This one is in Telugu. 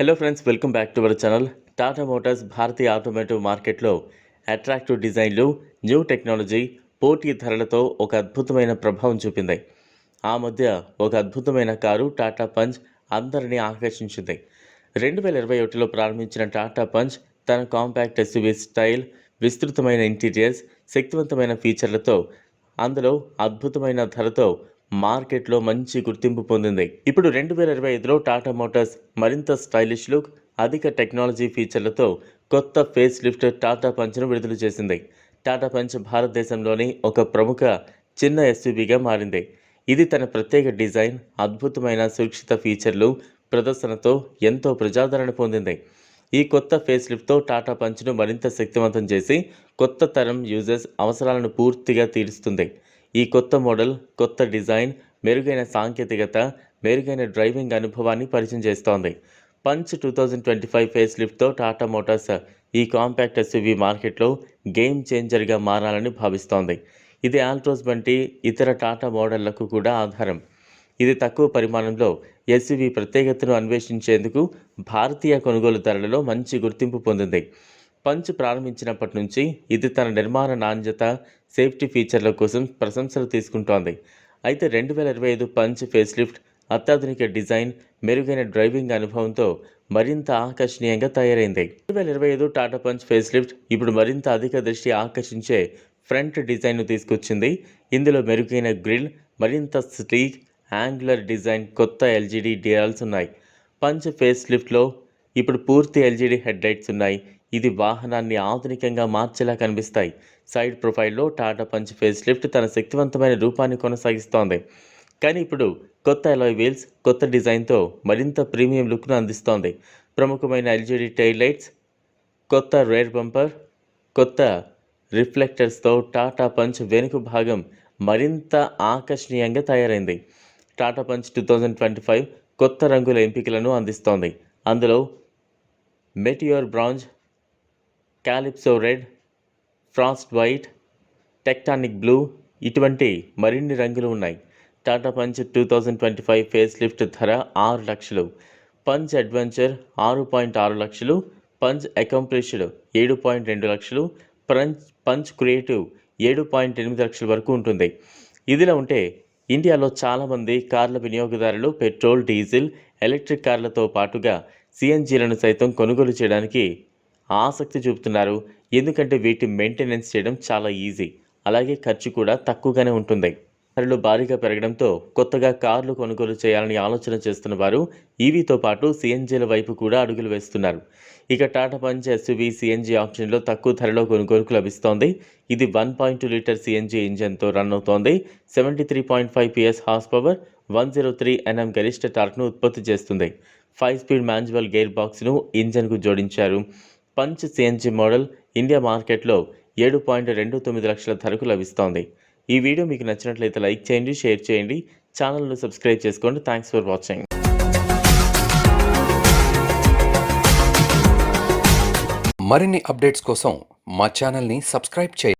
Hello friends welcome back to our channel Tata motors Bharatiya automotive మార్కెట్లో అట్రాక్టివ్ డిజైన్లు న్యూ టెక్నాలజీ పోటీ ధరలతో ఒక అద్భుతమైన ప్రభావం చూపింది. ఆ మధ్య ఒక అద్భుతమైన కారు టాటా పంచ్ అందరినీ ఆకర్షించింది. రెండు వేల ఇరవై ఒకటిలో ప్రారంభించిన టాటా పంచ్ తన కాంపాక్ట్ ఎస్యూవీ స్టైల్ విస్తృతమైన ఇంటీరియర్స్ శక్తివంతమైన ఫీచర్లతో అందులో అద్భుతమైన ధరతో మార్కెట్లో మంచి గుర్తింపు పొందింది. ఇప్పుడు రెండు వేల ఇరవై ఐదులో టాటా మోటార్స్ మరింత స్టైలిష్ లుక్ అధిక టెక్నాలజీ ఫీచర్లతో కొత్త ఫేస్ లిఫ్ట్ టాటా పంచ్ను విడుదల చేసింది. టాటా పంచ్ భారతదేశంలోని ఒక ప్రముఖ చిన్న ఎస్యూబీగా మారింది. ఇది తన ప్రత్యేక డిజైన్ అద్భుతమైన సురక్షిత ఫీచర్లు ప్రదర్శనతో ఎంతో ప్రజాదరణ పొందింది. ఈ కొత్త ఫేస్ లిఫ్ట్తో టాటా పంచ్ను మరింత శక్తివంతం చేసి కొత్త తరం యూజర్స్ అవసరాలను పూర్తిగా తీరుస్తుంది. ఈ కొత్త మోడల్ కొత్త డిజైన్ మెరుగైన సాంకేతికత మెరుగైన డ్రైవింగ్ అనుభవాన్ని పరిచయం చేస్తోంది. Punch two thousand twenty five face లిఫ్ట్తో Tata Motors ఈ కాంపాక్ట్ ఎస్యూవీ మార్కెట్లో గేమ్ చేంజర్గా మారాలని భావిస్తోంది. ఇది ఆల్ట్రోస్ వంటి ఇతర టాటా మోడళ్ళకు కూడా ఆధారం. ఇది తక్కువ పరిమాణంలో ఎస్యూవీ ప్రత్యేకతను అన్వేషించేందుకు భారతీయ కొనుగోలుదారులలో మంచి గుర్తింపు పొందింది. పంచ్ ప్రారంభించినప్పటి నుంచి ఇది తన నిర్మాణ నాణ్యత సేఫ్టీ ఫీచర్ల కోసం ప్రశంసలు తీసుకుంటోంది. అయితే రెండు వేల ఇరవై ఐదు పంచ్ ఫేస్ లిఫ్ట్ అత్యాధునిక డిజైన్ మెరుగైన డ్రైవింగ్ అనుభవంతో మరింత ఆకర్షణీయంగా తయారైంది. రెండు వేల ఇరవై ఐదు టాటా పంచ్ ఫేస్ లిఫ్ట్ ఇప్పుడు మరింత అధిక దృష్టి ఆకర్షించే ఫ్రంట్ డిజైన్ను తీసుకొచ్చింది. ఇందులో మెరుగైన గ్రిల్ మరింత స్లీక్ యాంగులర్ డిజైన్ కొత్త ఎల్జీడీ డిఆర్ఎల్స్ ఉన్నాయి. పంచ్ ఫేస్ లిఫ్ట్లో ఇప్పుడు పూర్తి ఎల్జీడీ హెడ్ లైట్స్ ఉన్నాయి. ఇది వాహనాన్ని ఆధునికంగా మార్చేలా కనిపిస్తాయి. సైడ్ ప్రొఫైల్లో టాటా పంచ్ ఫేస్ లిఫ్ట్ తన శక్తివంతమైన రూపాన్ని కొనసాగిస్తోంది. కానీ ఇప్పుడు కొత్త అలాయ్ వీల్స్ కొత్త డిజైన్తో మరింత ప్రీమియం లుక్ను అందిస్తోంది. ప్రముఖమైన ఎల్జీడీ టైల్ లైట్స్ కొత్త రేర్ బంపర్ కొత్త రిఫ్లెక్టర్స్తో టాటా పంచ్ వెనుక భాగం మరింత ఆకర్షణీయంగా తయారైంది. Tata Punch two thousand twenty five కొత్త రంగుల ఎంపికలను అందిస్తోంది. అందులో meteor bronze calypso red frost white tectonic blue ఇటువంటి మరిన్ని రంగులు ఉన్నాయి. Tata Punch two thousand twenty five face lift ధర ఆరు లక్షలు. పంచ్ అడ్వెంచర్ ఆరు పాయింట్ ఆరు లక్షలు. పంచ్ అకంప్లిష్డ్ ఏడు పాయింట్ రెండు లక్షలు. పంచ్ పంచ్ క్రియేటివ్ ఏడు పాయింట్ ఎనిమిది లక్షల వరకు ఉంటుంది. ఇదిలా ఉంటే ఇండియాలో చాలామంది కార్ల వినియోగదారులు పెట్రోల్ డీజిల్ ఎలక్ట్రిక్ కార్లతో పాటుగా సిఎన్జీలను సైతం కొనుగోలు చేయడానికి ఆసక్తి చూపుతున్నారు. ఎందుకంటే వీటి మెయింటెనెన్స్ చేయడం చాలా ఈజీ అలాగే ఖర్చు కూడా తక్కువగానే ఉంటుంది. ధరలు భారీగా పెరగడంతో కొత్తగా కార్లు కొనుగోలు చేయాలని ఆలోచన చేస్తున్న వారు ఈవీతో పాటు సిఎన్జీల వైపు కూడా అడుగులు వేస్తున్నారు. ఇక టాటా పంచ్ ఎస్యూవీ సిఎన్జీ ఆప్షన్లో తక్కువ ధరలో కొనుగోలుకు లభిస్తోంది. ఇది one point two litre CNG ఇంజన్తో run అవుతోంది. Seventy three point five PS horsepower one zero three Nm గరిష్ట టార్క్ను ఉత్పత్తి చేస్తుంది. ఫైవ్ స్పీడ్ మాన్యువల్ గేర్ బాక్స్ను ఇంజన్కు జోడించారు. పంచ్ సిఎన్జి మోడల్ ఇండియా మార్కెట్లో ఏడు పాయింట్ రెండు తొమ్మిది లక్షల ధరకు లభిస్తోంది. ఈ వీడియో మీకు నచ్చినట్లయితే లైక్ చేయండి షేర్ చేయండి. ఛానల్ను సబ్స్క్రైబ్ చేసుకోండి. Thanks for watching. మరిన్ని అప్డేట్స్ కోసం మా ఛానల్ని సబ్స్క్రైబ్ చేయండి.